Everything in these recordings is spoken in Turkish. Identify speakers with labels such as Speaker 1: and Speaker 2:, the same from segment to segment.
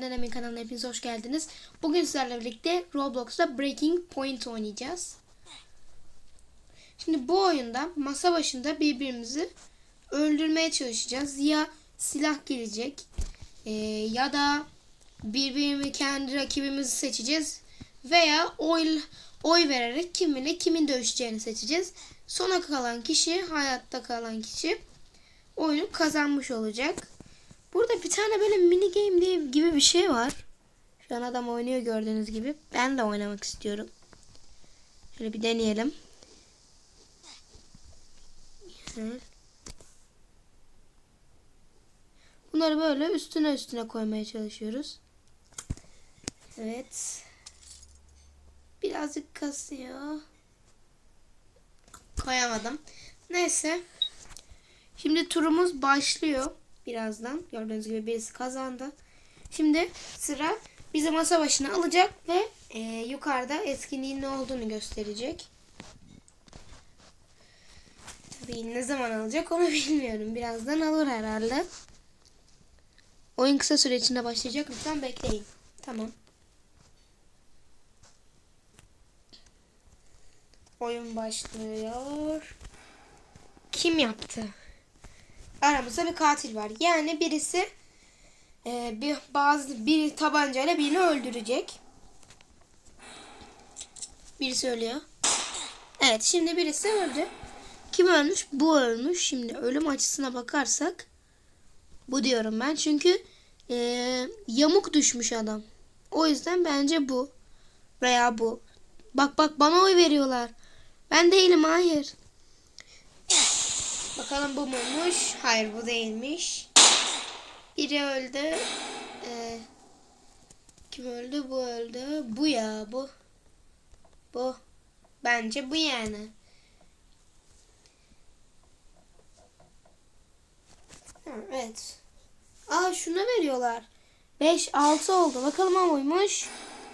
Speaker 1: Denemin kanalına hepiniz hoş geldiniz. Bugün sizlerle birlikte Roblox'ta Breaking Point oynayacağız. Şimdi bu oyunda masa başında birbirimizi öldürmeye çalışacağız. Ya silah gelecek e, ya da birbirimizi kendi rakibimizi seçeceğiz veya oy oy vererek kiminle kimin dövüşeceğini seçeceğiz. Sona kalan kişi, hayatta kalan kişi oyunu kazanmış olacak. Burada bir tane böyle mini game diye gibi bir şey var. Şu an adam oynuyor gördüğünüz gibi. Ben de oynamak istiyorum. Şöyle bir deneyelim. Güzel. Bunları böyle üstüne üstüne koymaya çalışıyoruz. Evet. Birazcık kasıyor. Koyamadım. Neyse. Şimdi turumuz başlıyor birazdan. Gördüğünüz gibi birisi kazandı. Şimdi sıra bizi masa başına alacak ve e, yukarıda etkinliğin ne olduğunu gösterecek. Tabii ne zaman alacak onu bilmiyorum. Birazdan alır herhalde. Oyun kısa süre içinde başlayacak. Lütfen bekleyin. Tamam. Oyun başlıyor. Kim yaptı? Aramızda bir katil var. Yani birisi e, bir bazı bir tabancayla birini öldürecek. Birisi ölüyor. Evet şimdi birisi öldü. Kim ölmüş? Bu ölmüş. Şimdi ölüm açısına bakarsak bu diyorum ben. Çünkü e, yamuk düşmüş adam. O yüzden bence bu. Veya bu. Bak bak bana oy veriyorlar. Ben değilim hayır. Bakalım bu muymuş? Hayır bu değilmiş. Biri öldü. Ee, kim öldü? Bu öldü. Bu ya bu. Bu. Bence bu yani. Evet. Aa şuna veriyorlar. 5 6 oldu. Bakalım o muymuş?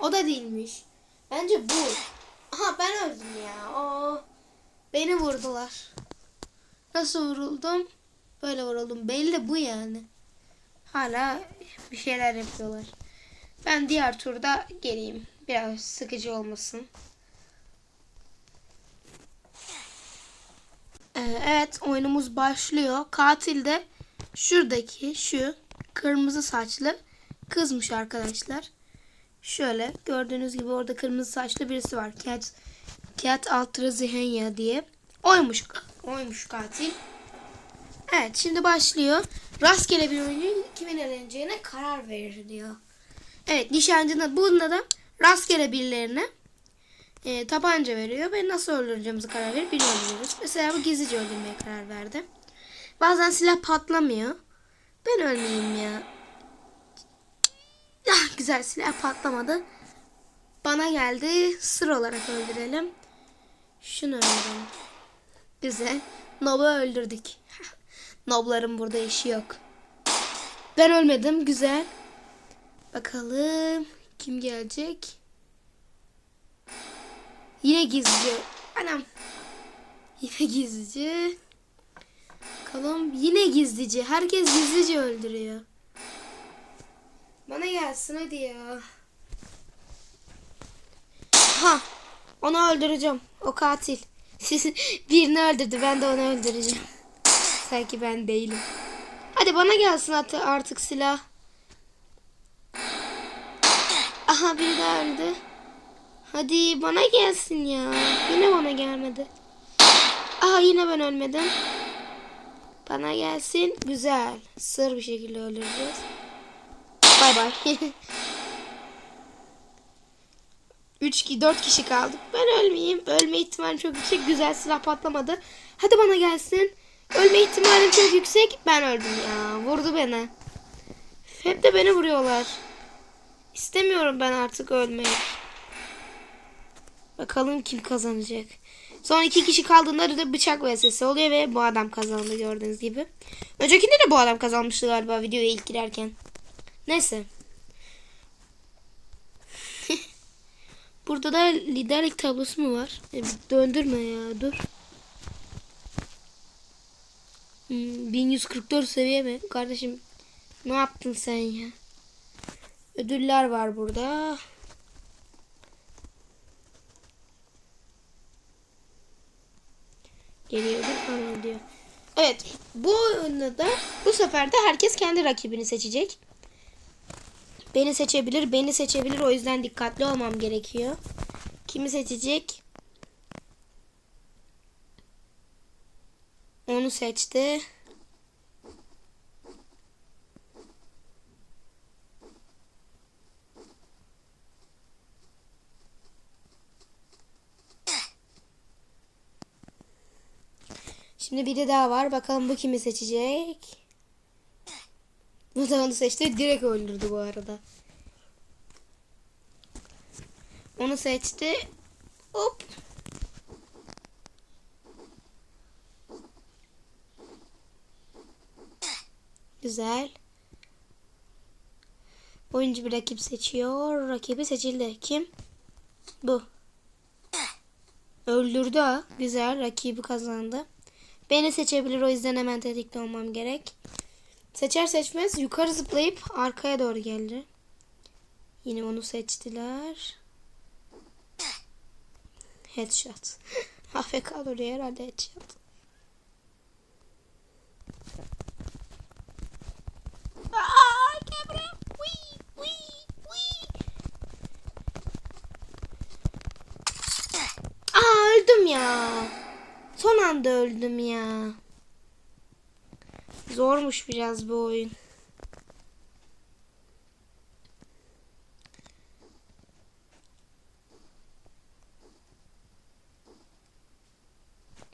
Speaker 1: O da değilmiş. Bence bu. Aha ben öldüm ya. Oo. Beni vurdular. Nasıl vuruldum? Böyle vuruldum. Belli bu yani. Hala bir şeyler yapıyorlar. Ben diğer turda geleyim. Biraz sıkıcı olmasın. Ee, evet oyunumuz başlıyor. Katil de şuradaki şu kırmızı saçlı kızmış arkadaşlar. Şöyle gördüğünüz gibi orada kırmızı saçlı birisi var. Cat, Cat Altra Zihenya diye. Oymuş oymuş katil. Evet şimdi başlıyor. Rastgele bir oyuncu kimin eleneceğine karar verir diyor. Evet nişancının bunda da rastgele birilerine e, tabanca veriyor ve nasıl öldüreceğimizi karar verip birini. Mesela bu gizlice öldürmeye karar verdi. Bazen silah patlamıyor. Ben ölmeyeyim ya. Ah, güzel silah patlamadı. Bana geldi. Sır olarak öldürelim. Şunu öldürelim. Güzel. Nob'u öldürdük. Nob'ların burada işi yok. Ben ölmedim. Güzel. Bakalım. Kim gelecek? Yine gizlice. Anam. Yine gizlice. Bakalım. Yine gizlice. Herkes gizlice öldürüyor. Bana gelsin hadi ya. Ha. Onu öldüreceğim. O katil. Birini öldürdü. Ben de onu öldüreceğim. Sanki ben değilim. Hadi bana gelsin artık silah. Aha biri daha öldü. Hadi bana gelsin ya. Yine bana gelmedi. Aha yine ben ölmedim. Bana gelsin. Güzel. Sır bir şekilde öldüreceğiz. Bay bay. 3 ki 4 kişi kaldık. Ben ölmeyeyim. Ölme ihtimalim çok yüksek. Güzel silah patlamadı. Hadi bana gelsin. Ölme ihtimalim çok yüksek. Ben öldüm ya. Vurdu beni. Hep de beni vuruyorlar. İstemiyorum ben artık ölmeyi. Bakalım kim kazanacak. Son iki kişi kaldığında da bıçak vs oluyor ve bu adam kazandı gördüğünüz gibi. Öncekinde de bu adam kazanmıştı galiba videoya ilk girerken. Neyse. Burada da liderlik tablosu mu var? E, döndürme ya dur. Hmm, 1144 seviye mi? Kardeşim ne yaptın sen ya? Ödüller var burada. Geliyor falan diyor. Evet bu oyunda da bu sefer de herkes kendi rakibini seçecek. Beni seçebilir, beni seçebilir. O yüzden dikkatli olmam gerekiyor. Kimi seçecek? Onu seçti. Şimdi biri daha var. Bakalım bu kimi seçecek? Onu seçti. Direkt öldürdü bu arada. Onu seçti. Hop. Güzel. Oyuncu bir rakip seçiyor. Rakibi seçildi. Kim? Bu. Öldürdü ha. Güzel. Rakibi kazandı. Beni seçebilir o yüzden hemen tetikte olmam gerek. Seçer seçmez yukarı zıplayıp arkaya doğru geldi. Yine onu seçtiler. Headshot. AFK duruyor herhalde headshot. Öldüm ya. Son anda öldüm ya. Zormuş biraz bu oyun.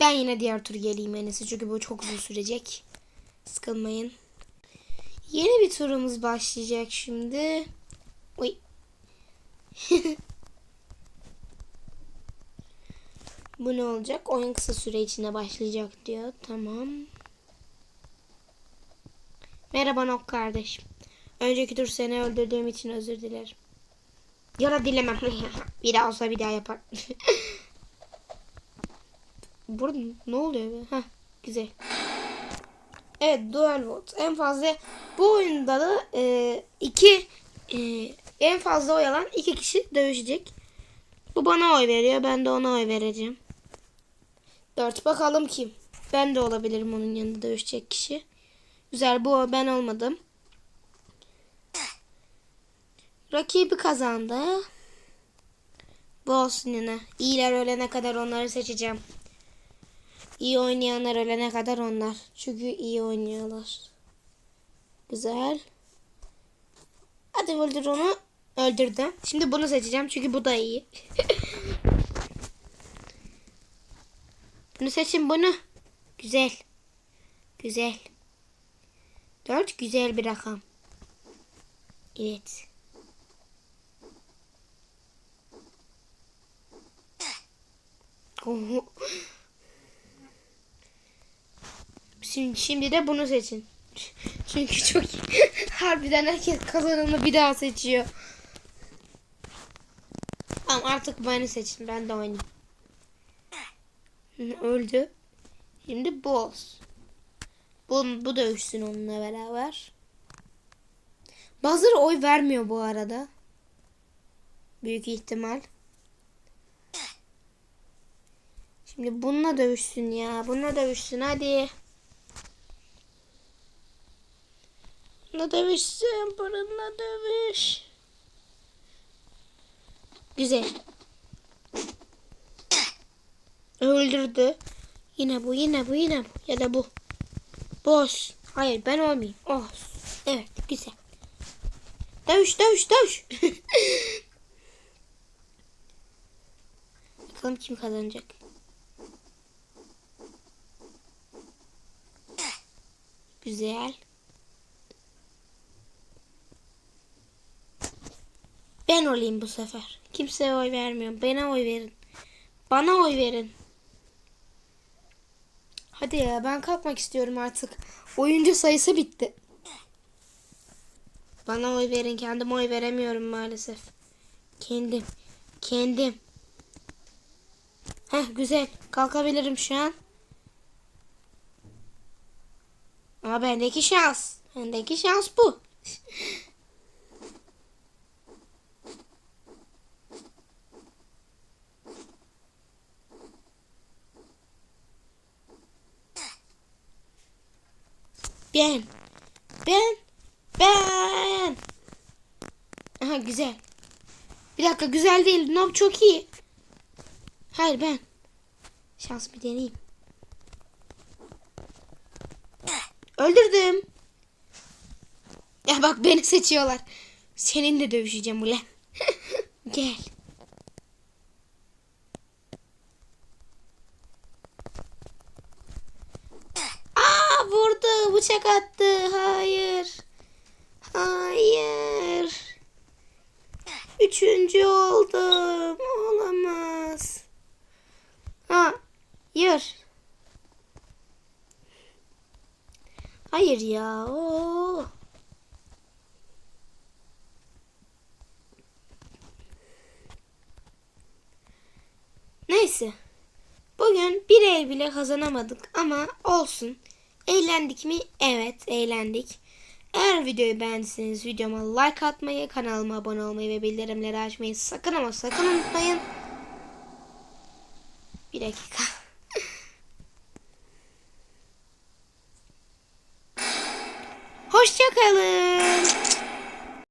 Speaker 1: Ben yine diğer tur geleyim en çünkü bu çok uzun sürecek. Sıkılmayın. Yeni bir turumuz başlayacak şimdi. Oy. bu ne olacak? Oyun kısa süre içinde başlayacak diyor. Tamam. Merhaba Nok kardeş. Önceki tur seni öldürdüğüm için özür dilerim. Ya da dilemem. bir daha olsa bir daha yapar. Burada ne oluyor be? Heh, güzel. Evet dual vote. En fazla bu oyunda da e, iki e, en fazla oy alan iki kişi dövüşecek. Bu bana oy veriyor. Ben de ona oy vereceğim. Dört. Bakalım kim? Ben de olabilirim onun yanında dövüşecek kişi. Güzel bu ben olmadım. Rakibi kazandı. Bu olsun yine. İyiler ölene kadar onları seçeceğim. İyi oynayanlar ölene kadar onlar. Çünkü iyi oynuyorlar. Güzel. Hadi öldür onu. Öldürdüm. Şimdi bunu seçeceğim çünkü bu da iyi. bunu seçin bunu. Güzel. Güzel. Dört güzel bir rakam. Evet. Şimdi, şimdi de bunu seçin. Çünkü çok harbiden herkes kazananı bir daha seçiyor. Tamam artık beni seçin. Ben de oynayayım. Öldü. Şimdi olsun. Bu, bu dövüşsün onunla beraber. Bazıları oy vermiyor bu arada. Büyük ihtimal. Şimdi bununla dövüşsün ya. Bununla dövüşsün hadi. Bununla dövüşsün. Bununla dövüş. Güzel. Öldürdü. Yine bu, yine bu, yine bu. Ya da bu. Boş. Hayır ben olmayayım. Oh. Evet güzel. Dövüş dövüş dövüş. Bakalım kim kazanacak. Güzel. Ben olayım bu sefer. Kimseye oy vermiyorum. Bana oy verin. Bana oy verin. Hadi ya ben kalkmak istiyorum artık. Oyuncu sayısı bitti. Bana oy verin. Kendim oy veremiyorum maalesef. Kendim. Kendim. Heh güzel. Kalkabilirim şu an. Ama bendeki şans. Bendeki şans bu. Ben. Ben. Ben. Aha güzel. Bir dakika güzel değil. Nob çok iyi. Hayır ben. Şans bir deneyeyim. Öldürdüm. Ya bak beni seçiyorlar. Seninle dövüşeceğim ulan. Gel. Aa vurdu. Bıçak attı. Hayır. Hayır. Üçüncü oldum. Olamaz. Ha, yer. Hayır ya. Oo. Neyse. Bugün bir el bile kazanamadık ama olsun. Eğlendik mi? Evet eğlendik. Eğer videoyu beğendiyseniz videoma like atmayı, kanalıma abone olmayı ve bildirimleri açmayı sakın ama sakın unutmayın. Bir dakika. Hoşçakalın.